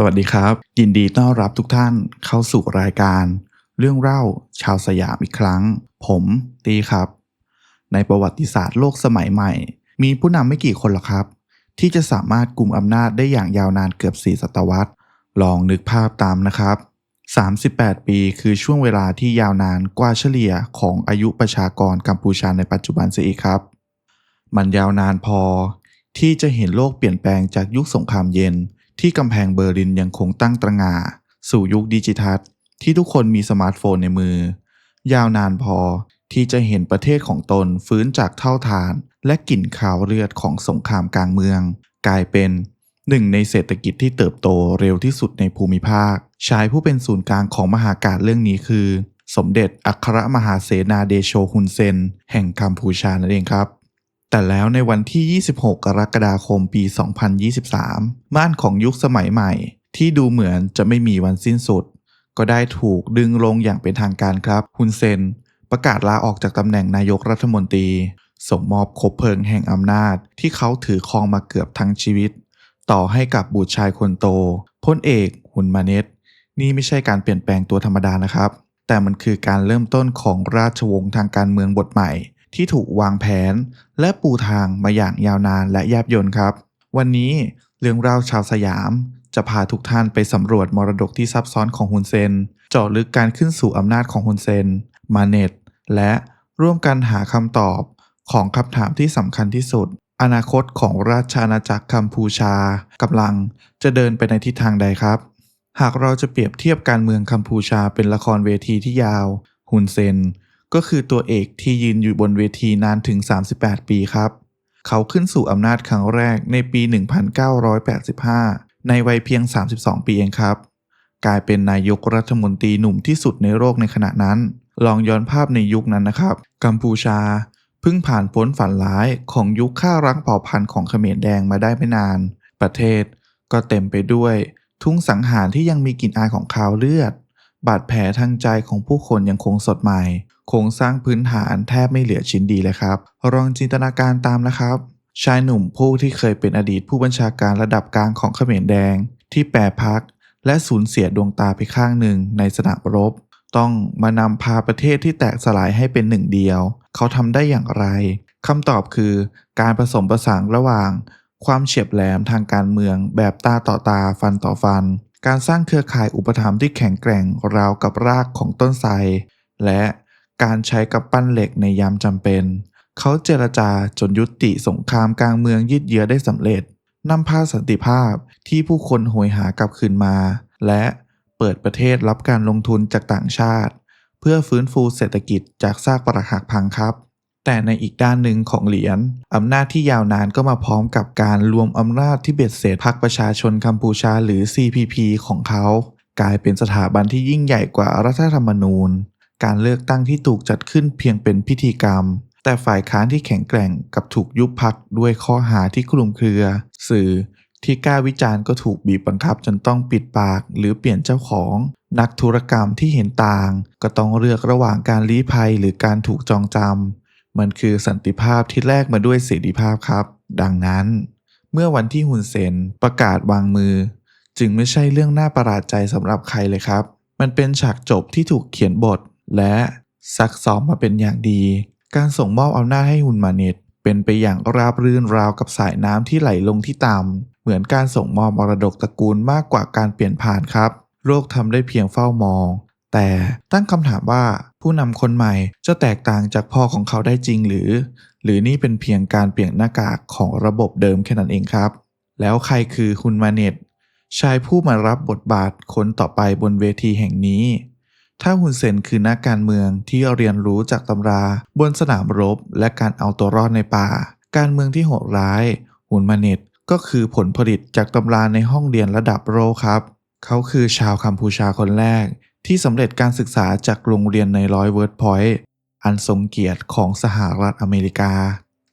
สวัสดีครับ ยินดีต้อนรับทุกท่านเข้าสู่รายการ เรื่องเล่าชาวสยามอีกครั้ง ผมตีครับ ในประวัติศาสตร์โลกสมัยใหม่ มีผู้นำไม่กี่คนหรอกครับ ที่จะสามารถกลุ่มอำนาจได้อย่างยาวนานเกือบ4ศตวรรษ ลองนึกภาพตามนะครับ 38 ปีคือช่วงเวลาที่ยาวนานกว่าเฉลี่ยของอายุประชากรกัมพูชาในปัจจุบันเสียอีกครับ มันยาวนานพอที่จะเห็นโลกเปลี่ยนแปลงจากยุคสงครามเย็น ที่กำแพงเบอร์ลินยังคงตั้งตระหง่าสู่ยุคดิจิทัลที่ทุกคนมีสมาร์ทโฟนในมือ ยาวนานพอที่จะเห็นประเทศของตนฟื้นจากเท่าทาน และกลิ่นขาวเลือดของสงครามกลางเมือง กลายเป็นหนึ่งในเศรษฐกิจที่เติบโตเร็วที่สุดในภูมิภาค ชายผู้เป็นศูนย์กลางของมหากาศเรื่องนี้คือ สมเด็จอัครมหาเสนาเดโชฮุนเซน แห่งกัมพูชานั่นเองครับ แต่แล้วในวันที่ 26 กรกฎาคมปี 2023 ม่านของยุคสมัยใหม่ ที่ดูเหมือนจะไม่มีวันสิ้นสุด ก็ได้ถูกดึงลงอย่างเป็นทางการครับฮุนเซน ประกาศลาออกจากตำแหน่งนายกรัฐมนตรี ส่งมอบคบเพลิงแห่งอำนาจ ที่เขาถือครองมาเกือบทั้งชีวิต ต่อให้กับบุตรชายคนโตพลเอกหุนมาเนตนี่ไม่ใช่การเปลี่ยนแปลงตัวธรรมดานะครับ แต่มันคือการเริ่มต้นของราชวงศ์ทางการเมืองบทใหม่ ที่ถูกวางแผน และปูทางมาอย่างยาวนานและแยบยลครับ วันนี้เรื่องราวชาวสยาม จะพาทุกท่านไปสำรวจมรดกที่ซับซ้อนของฮุนเซนเจาะลึกการขึ้นสู่อำนาจของฮุนเซน มาเน็ต และร่วมกันหาคำตอบของคำถามที่สำคัญที่สุด อนาคตของราชอาณาจักรกัมพูชากำลังจะเดินไปในทิศทางใดครับ หากเราจะเปรียบเทียบการเมืองกัมพูชาเป็นละครเวทีที่ยาวฮุนเซน ก็คือตัวเอกที่ยืนอยู่บนเวทีนานถึง 38 ปีครับ เขาขึ้นสู่อำนาจครั้งแรกในปี 1985 ในวัยเพียง 32 ปีเองครับ กลายเป็นนายกรัฐมนตรีหนุ่มที่สุดในโลกในขณะนั้น ลองย้อนภาพในยุคนั้นนะครับ กัมพูชาเพิ่งผ่านพ้นฝันร้ายของยุคฆ่ารังเผ่าพันธุ์ของเขมรแดงมาได้ไม่นาน ประเทศก็เต็มไปด้วยทุ่งสังหารที่ยังมีกลิ่นอายของคาวเลือด บาดแผลทางใจของผู้คนยังคงสดใหม่โครงสร้างพื้นฐานแทบไม่เหลือชิ้นดีเลยครับลองจินตนาการตามนะครับ ชายหนุ่มผู้ที่เคยเป็นอดีตผู้บัญชาการระดับกลางของเขมรแดง ที่แปรพัก และสูญเสียดวงตาไปข้างหนึ่งในสนามรบ ต้องมานำพาประเทศที่แตกสลายให้เป็นหนึ่งเดียว เขาทำได้อย่างไรคำตอบคือ การผสมผสานระหว่าง ความเฉียบแหลมทางการเมืองแบบตาต่อตาฟันต่อฟัน การสร้างเครือข่ายอุปถัมภ์ที่แข็งแกร่งราวกับรากของต้นไทรและการใช้กับปั้นเหล็กในยามจำเป็น เขาเจรจาจนยุติสงครามกลางเมืองยืดเยื้อได้สำเร็จนำพาสันติภาพที่ผู้คนโหยหากลับคืนมา และเปิดประเทศรับการลงทุนจากต่างชาติ เพื่อฟื้นฟูเศรษฐกิจจากซากปรักหักพังครับ แต่ในอีกด้านหนึ่งของเหรียญอำนาจที่ยาวนานก็มาพร้อมกับการรวมอำนาจที่เบ็ดเสร็จพรรคประชาชนกัมพูชาหรือ CPP ของเขา กลายเป็นสถาบันที่ยิ่งใหญ่กว่ารัฐธรรมนูญ การเลือกตั้งที่ถูกจัดขึ้นเพียงเป็นพิธีกรรม แต่ฝ่ายค้านที่แข็งแกร่งกับถูกยุบพักด้วยข้อหาที่คลุมเครือ สื่อที่กล้าวิจารณ์ก็ถูกบีบบังคับจนต้องปิดปากหรือเปลี่ยนเจ้าของ นักธุรกรรมที่เห็นต่าง ก็ต้องเลือกระหว่างการลี้ภัยหรือการถูกจองจำ มันคือสันติภาพที่แลกมาด้วยเสรีภาพครับ ดังนั้น เมื่อวันที่ฮุนเซนประกาศวางมือ จึงไม่ใช่เรื่องน่าประหลาดใจสำหรับใครเลยครับ มันเป็นฉากจบที่ถูกเขียนบท และซักซ้อมมาเป็นอย่างดี การส่งมอบอำนาจให้ฮุนมาเนตเป็นไปอย่างราบรื่นราวกับสายน้ำที่ไหลลงที่ต่ำเหมือนการส่งมอบมรดกตระกูลมากกว่าการเปลี่ยนผ่านครับ โลกทำได้เพียงเฝ้ามอง แต่ตั้งคำถามว่าผู้นำคนใหม่จะแตกต่างจากพ่อของเขาได้จริงหรือ หรือนี่เป็นเพียงการเปลี่ยนหน้ากากของระบบเดิมแค่นั้นเองครับ แล้วใครคือฮุนมาเน็ตชายผู้มารับบทบาทคนต่อไปบนเวทีแห่งนี้ ถ้าฮุนเซนคือนักการเมืองที่เรียนรู้จากตำรา บนสนามรบและการเอาตัวรอดในป่า การเมืองที่โหดร้ายฮุนมาเน็ตก็คือผลผลิตจากตำราในห้องเรียนระดับโรครับ เขาคือชาวกัมพูชาคนแรก ที่สำเร็จการศึกษาจากโรงเรียนในร้อยเวิร์ดพอยต์อันทรงเกียรติของสหรัฐอเมริกา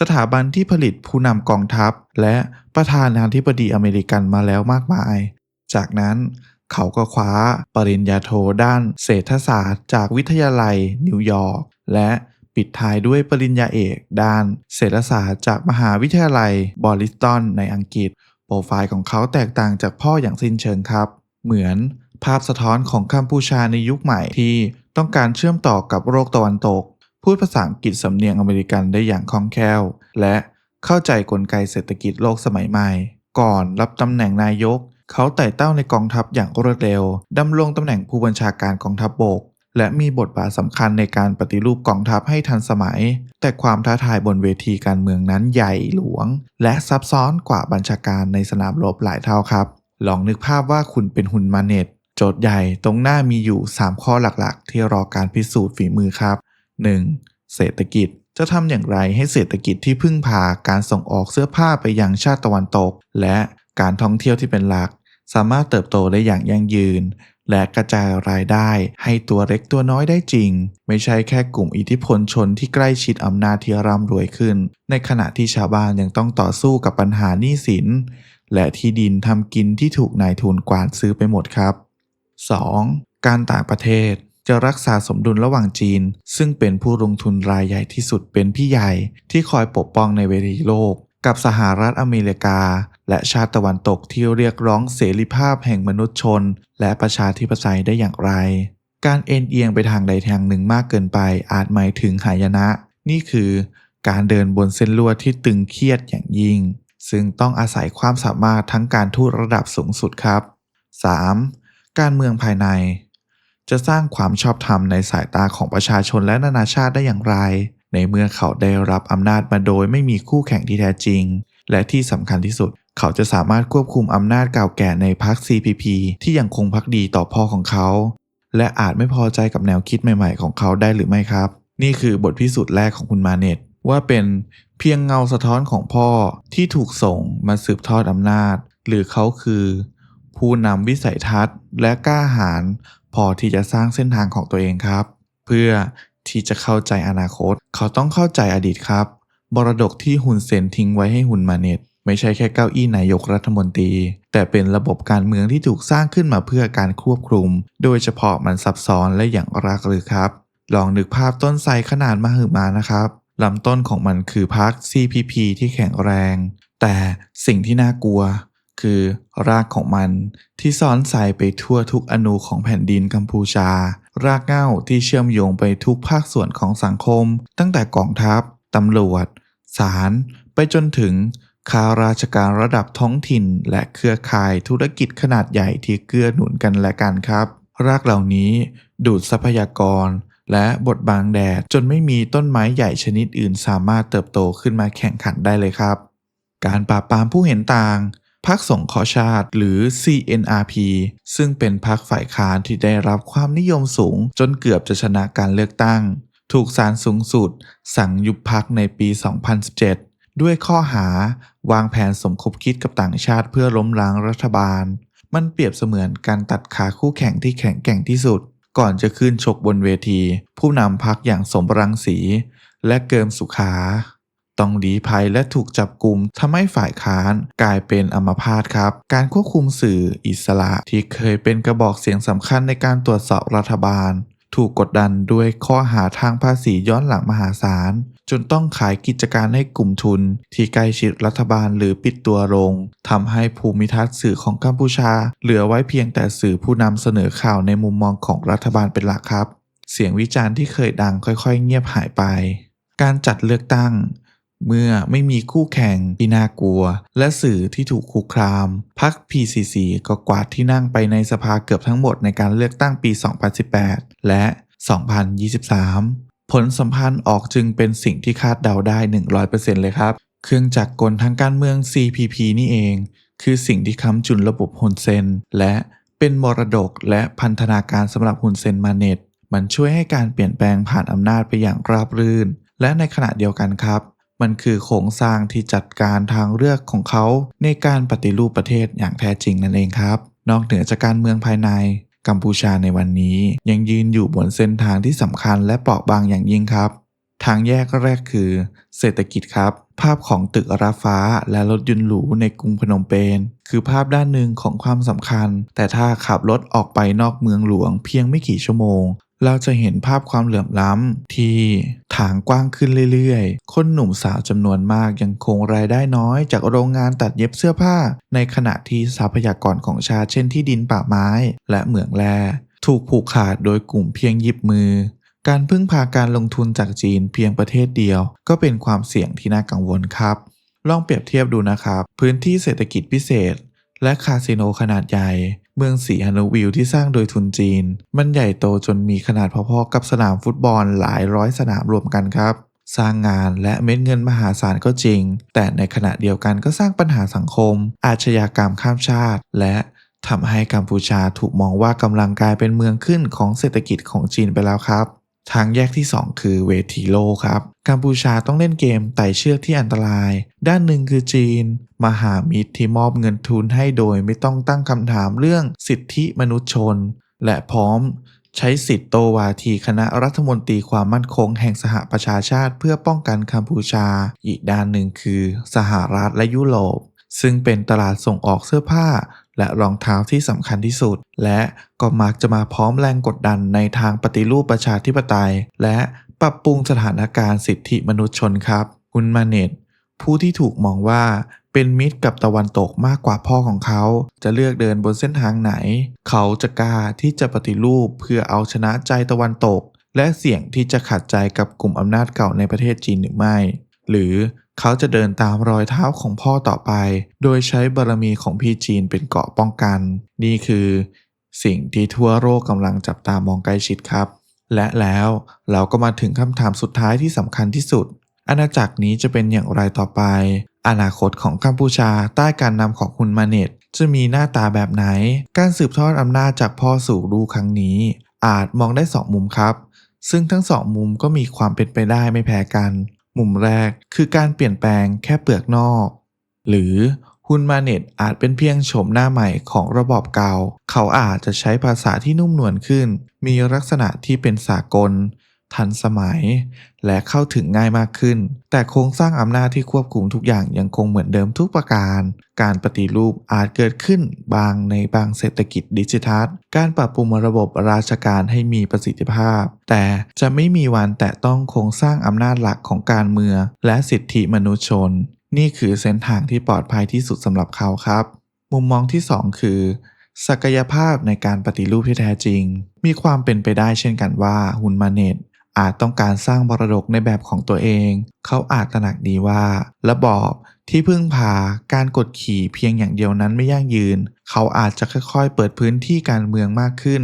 สถาบันที่ผลิตผู้นำกองทัพ และประธานาธิบดีอเมริกันมาแล้วมากมาย จากนั้นเขาก็คว้าปริญญาโทด้านเศรษฐศาสตร์จากวิทยาลัยนิวยอร์กและปิดท้ายด้วยปริญญาเอกด้านเศรษฐศาสตร์จากมหาวิทยาลัยบอริสตันในอังกฤษ โปรไฟล์ของเขาแตกต่างจากพ่ออย่างสิ้นเชิงครับ เหมือน ภาพสะท้อนของกัมพูชาในยุคใหม่ที่ต้องการเชื่อมต่อกับโลกตะวันตก พูดภาษาอังกฤษสำเนียงอเมริกันได้อย่างคล่องแคล่ว และเข้าใจกลไกเศรษฐกิจโลกสมัยใหม่ ก่อนรับตำแหน่งนายก เขาไต่เต้าในกองทัพอย่างรวดเร็วดำรงตำแหน่งผู้บัญชาการกองทัพบบก และมีบทบาทสำคัญในการปฏิรูปกองทัพให้ทันสมัย แต่ความท้าทายบนเวทีการเมืองนั้นใหญ่หลวง และซับซ้อนกว่าบัญชาการในสนามรบหลายเท่าครับ ลองนึกภาพว่าคุณเป็นหุ่นมาเน็ต จทย์ใหญ่ตรงหน้ามีอยู่ 3 ข้อหลักๆ ที่รอการพิสูจน์ฝีมือครับ 1. เศรษฐกิจจะทำอย่างไรให้เศรษฐกิจที่พึ่งพาการส่งออกเสื้อผ้าไปยังชาติตะวันตก และการท่องเที่ยวที่เป็นหลัก สามารถเติบโตได้อย่างยั่งยืน และกระจายรายได้ให้ตัวเล็กตัวน้อยได้จริง ไม่ใช่แค่กลุ่มอิทธิพลชนที่ใกล้ชิดอำนาจที่ร่ำรวยขึ้น ในขณะที่ชาวบ้านยังต้องต่อสู้กับปัญหาหนี้สิน และที่ดินทำกินที่ถูกนายทุนกวาดซื้อไปหมดครับ 2. การต่างประเทศจะรักษาสมดุลระหว่างจีน ซึ่งเป็นผู้ลงทุนรายใหญ่ที่สุดเป็นพี่ใหญ่ ที่คอยปกป้องในเวทีโลก กับสหรัฐอเมริกา และชาติตะวันตกที่เรียกร้องเสรีภาพแห่งมนุษยชน และประชาธิปไตยได้อย่างไร การเอ็นเอียงไปทางใดทางหนึ่งมากเกินไปอาจหมายถึงหายนะ นี่คือการเดินบนเส้นลวดที่ตึงเครียดอย่างยิ่ง ซึ่งต้องอาศัยความสามารถทั้งการทูตระดับสูงสุดครับ 3. การเมืองภายใน จะสร้างความชอบธรรมในสายตาของประชาชนและนานาชาติได้อย่างไร ในเมื่อเขาได้รับอำนาจมาโดยไม่มีคู่แข่งที่แท้จริง และที่สำคัญที่สุด เขาจะสามารถควบคุมอำนาจเก่าแก่ในพรรค CPP ที่ยังคงพักดีต่อพ่อของเขา และอาจไม่พอใจกับแนวคิดใหม่ๆ ของเขาได้หรือไม่ครับ นี่คือบทพิสูจน์แรกของคุณมาเน็ตว่าเป็นเพียงเงาสะท้อนของพ่อที่ถูกส่งมาสืบทอดอำนาจ หรือเขาคือ ผู้นำวิสัยทัศน์ และกล้าหาญพอที่จะสร้างเส้นทางของตัวเองครับ เพื่อที่จะเข้าใจอนาคต เขาต้องเข้าใจอดีตครับบรดกที่ฮุนเซนทิ้งไว้ให้ฮุนมาเน็ต ไม่ใช่แค่เก้าอี้นายกรัฐมนตรี แต่เป็นระบบการเมืองที่ถูกสร้างขึ้นมาเพื่อการควบคุม โดยเฉพาะมันซับซ้อนและอย่างรากลึกครับ ลองนึกภาพต้นไทรขนาดมหึมานะครับลำต้นของมันคือพรรค CPP ที่แข็งแรง แต่สิ่งที่น่ากลัว คือรากของมันที่ซ้อนสายไปทั่วทุกอนูของแผ่นดินกัมพูชา รากเหง้าที่เชื่อมโยงไปทุกภาคส่วนของสังคม ตั้งแต่กองทัพ ตำรวจ ศาล ไปจนถึงข้าราชการระดับท้องถิ่นและเครือข่ายธุรกิจขนาดใหญ่ที่เกื้อหนุนกันและกันครับ รากเหล่านี้ดูดทรัพยากร และบดบังแดดจนไม่มีต้นไม้ใหญ่ชนิดอื่นสามารถเติบโตขึ้นมาแข่งขันได้เลยครับ การปราบปรามผู้เห็นต่าง พรรคสงเคราะห์ชาติ หรือ CNRP ซึ่งเป็นพรรคฝ่ายค้านที่ได้รับความนิยมสูง จนเกือบจะชนะการเลือกตั้ง ถูกศาลสูงสุด สั่งยุบพรรคในปี 2017 ด้วยข้อหาวางแผนสมคบคิดกับต่างชาติเพื่อล้มล้างรัฐบาล มันเปรียบเสมือนการตัดขาคู่แข่งที่แข็งแกร่งที่สุด ก่อนจะขึ้นชกบนเวที ผู้นำพรรคอย่างสมรังสี และเกิมสุขา ต้องดีภัยและถูกจับกลุ่มทำให้ฝ่ายค้านกลายเป็นอมพาตครับ การควบคุมสื่ออิสระที่เคยเป็นกระบอกเสียงสำคัญในการตรวจสอบรัฐบาล ถูกกดดันด้วยข้อหาทางภาษีย้อนหลังมหาศาล จนต้องขายกิจการให้กลุ่มทุน ที่ใกล้ชิดรัฐบาลหรือปิดตัวลงทำให้ภูมิทัศน์สื่อของกัมพูชา เหลือไว้เพียงแต่สื่อผู้นำเสนอข่าวในมุมมองของรัฐบาลเป็นหลักครับ เสียงวิจารณ์ที่เคยดังค่อย ๆ เงียบหายไป การจัดเลือกตั้ง เมื่อไม่มีคู่แข่งที่น่ากลัว และสื่อที่ถูกคุกคาม พรรค PCC ก็กวาดที่นั่งไปในสภาเกือบทั้งหมดในการเลือกตั้งปี 2018 และ 2023 ผลสัมพันธ์ออกจึงเป็นสิ่งที่คาดเดาได้ 100%เลยครับ เครื่องจักรกลทางการเมือง CPP นี่เอง คือสิ่งที่ค้ำจุนระบบฮุนเซน และเป็นมรดกและพันธนาการสำหรับฮุนเซนมาเน็ตมันช่วยให้การเปลี่ยนแปลงผ่านอำนาจไปอย่างราบรื่น และในขณะเดียวกันครับ มันคือโครงสร้างที่จัดการทางเลือกของเขาในการปฏิรูปประเทศอย่างแท้จริงนั่นเองครับ นอกเหนือจากการเมืองภายในกัมพูชาในวันนี้ ยังยืนอยู่บนเส้นทางที่สำคัญและเปราะบางอย่างยิ่งครับ ทางแยกแรกคือ เศรษฐกิจครับ ภาพของตึกราฟ้าและรถยนต์หรูในกรุงพนมเปญคือภาพด้านหนึ่งของความสำคัญ แต่ถ้าขับรถออกไปนอกเมืองหลวงเพียงไม่กี่ชั่วโมง เราจะเห็นภาพความเหลื่อมล้ำที่ถางกว้างขึ้นเรื่อยๆ คนหนุ่มสาวจำนวนมากยังคงรายได้น้อย จากโรงงานตัดเย็บเสื้อผ้า ในขณะที่ทรัพยากรของชาติเช่นที่ดินป่าไม้ และเหมืองแร่ถูกผูกขาดโดยกลุ่มเพียงหยิบมือ การพึ่งพาการลงทุนจากจีนเพียงประเทศเดียว ก็เป็นความเสี่ยงที่น่ากังวลครับ ลองเปรียบเทียบดูนะครับ พื้นที่เศรษฐกิจพิเศษ และคาสิโนขนาดใหญ่ เมืองสีฮานุวิลที่สร้างโดยทุนจีน มันใหญ่โตจนมีขนาดพอๆกับสนามฟุตบอลหลายร้อยสนามรวมกันครับ สร้างงานและเม็ดเงินมหาศาลก็จริง แต่ในขณะเดียวกันก็สร้างปัญหาสังคม อาชญากรรมข้ามชาติ และทำให้กัมพูชาถูกมองว่ากำลังกลายเป็นเมืองขึ้นของเศรษฐกิจของจีนไปแล้วครับ ทางแยกที่ 2 คือเวทีโลกครับ กัมพูชาต้องเล่นเกมไต่เชือกที่อันตราย ด้านหนึ่งคือจีน มหามิตรที่มอบเงินทุนให้โดยไม่ต้องตั้งคำถามเรื่องสิทธิมนุษยชน และพร้อมใช้สิทธิโตวาทีคณะรัฐมนตรีความมั่นคงแห่งสหประชาชาติเพื่อป้องกันกัมพูชา อีกด้านหนึ่งคือ สหรัฐและยุโรป ซึ่งเป็นตลาดส่งออกเสื้อผ้า และรองเท้าที่สำคัญที่สุด และก็มักจะมาพร้อมแรงกดดันในทางปฏิรูปประชาธิปไตย และปรับปรุงสถานการณ์สิทธิมนุษยชนครับ คุณมาเนตผู้ที่ถูกมองว่าเป็นมิตรกับตะวันตกมากกว่าพ่อของเขา จะเลือกเดินบนเส้นทางไหน เขาจะกล้าที่จะปฏิรูปเพื่อเอาชนะใจตะวันตก และเสี่ยงที่จะขัดใจกับกลุ่มอำนาจเก่าในประเทศจีนหรือไม่ หรือเขาจะเดินตามรอยเท้าของพ่อต่อไป โดยใช้บารมีของพี่จีนเป็นเกราะป้องกัน นี่คือ สิ่งที่ทั่วโลกกำลังจับตามองใกล้ชิดครับ และแล้วเราก็มาถึงคำถามสุดท้ายที่สำคัญที่สุด อาณาจักรนี้จะเป็นอย่างไรต่อไป อนาคตของกัมพูชาใต้การนำของคุณมาเนตจะมีหน้าตาแบบไหน การสืบทอดอำนาจจากพ่อสู่ลูกครั้งนี้ อาจมองได้สองมุมครับ ซึ่งทั้งสองมุมก็มีความเป็นไปได้ไม่แพ้กัน มุมแรกคือการเปลี่ยนแปลงแค่เปลือกนอก หรือฮุนมาเน็ตอาจเป็นเพียงโฉมหน้าใหม่ของระบอบเก่า เขาอาจจะใช้ภาษาที่นุ่มนวลขึ้น มีลักษณะที่เป็นสากล ทันสมัย และเข้าถึงง่ายมากขึ้น แต่โครงสร้างอำนาจที่ควบคุมทุกอย่างยังคงเหมือนเดิมทุกประการ การปฏิรูปอาจเกิดขึ้นบางในบางเศรษฐกิจดิจิทัล การปรับปรุงระบบราชการให้มีประสิทธิภาพ แต่จะไม่มีวันแตะต้องโครงสร้างอำนาจหลักของการเมือง และสิทธิมนุษยชน นี่คือเส้นทางที่ปลอดภัยที่สุดสำหรับเขาครับ มุมมองที่ 2 คือศักยภาพในการปฏิรูปที่แท้จริง มีความเป็นไปได้เช่นกันว่าฮุนมาเนต อาจต้องการสร้างมรดกในแบบของตัวเอง เขาอาจตระหนักดีว่า ระบอบที่พึ่งพาการกดขี่เพียงอย่างเดียวนั้นไม่ยั่งยืน เขาอาจจะค่อยๆ เปิดพื้นที่การเมืองมากขึ้น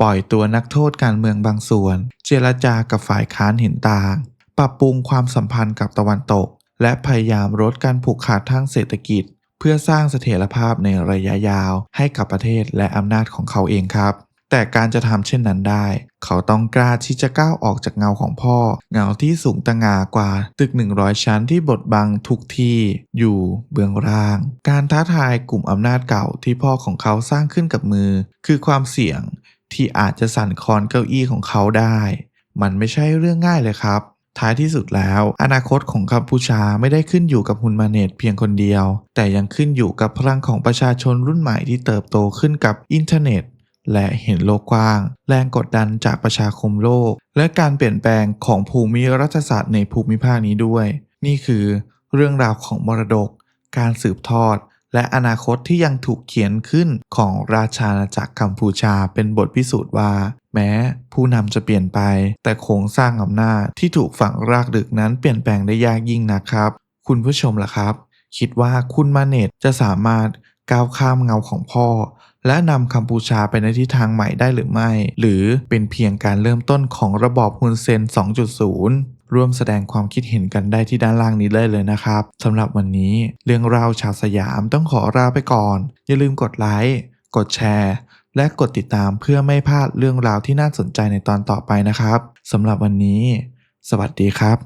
ปล่อยตัวนักโทษการเมืองบางส่วน เจรจากับฝ่ายค้านเห็นต่าง ปรับปรุงความสัมพันธ์กับตะวันตก และพยายามลดการผูกขาดทางเศรษฐกิจ เพื่อสร้างเสถียรภาพในระยะยาวให้กับประเทศและอำนาจของเขาเองครับ แต่การจะทำเช่นนั้นได้ เขาต้องกล้าที่จะก้าวออกจากเงาของพ่อ เงาที่สูงตะงากว่า ตึก 100 ชั้นที่บดบังทุกที่อยู่เบื้องล่าง การท้าทายกลุ่มอำนาจเก่าที่พ่อของเขาสร้างขึ้นกับมือ คือความเสี่ยงที่อาจจะสั่นคลอนเก้าอี้ของเขาได้ มันไม่ใช่เรื่องง่ายเลยครับ ท้ายที่สุดแล้ว อนาคตของกัมพูชาไม่ได้ขึ้นอยู่กับฮุนมาเนตเพียงคนเดียว แต่ยังขึ้นอยู่กับพลังของประชาชนรุ่นใหม่ที่เติบโตขึ้นกับอินเทอร์เน็ต และเห็นโลกกว้าง แรงกดดันจากประชาคมโลก และการเปลี่ยนแปลงของภูมิรัฐศาสตร์ในภูมิภาคนี้ด้วย นี่คือเรื่องราวของมรดก การสืบทอด และอนาคตที่ยังถูกเขียนขึ้นของราชาณาจักรกัมพูชาเป็นบทพิสูจน์ว่า แม้ผู้นำจะเปลี่ยนไป แต่โครงสร้างอำนาจที่ถูกฝังรากดึกนั้นเปลี่ยนแปลงได้ยากยิ่งนะครับ คุณผู้ชมล่ะครับ คิดว่าคุณมาเนตจะสามารถก้าวข้ามเงาของพ่อ และนำกัมพูชาไปในทิศทางใหม่ได้หรือไม่ หรือเป็นเพียงการเริ่มต้นของระบอบฮุนเซน 2.0 ร่วมแสดงความคิดเห็นกันได้ที่ด้านล่างนี้เลยเลยนะครับสำหรับวันนี้เรื่องราวชาวสยามต้องขอลาไปก่อน อย่าลืมกดไลค์กดแชร์ และกดติดตามเพื่อไม่พลาดเรื่องราวที่น่าสนใจในตอนต่อไปนะครับสำหรับวันนี้ สวัสดีครับ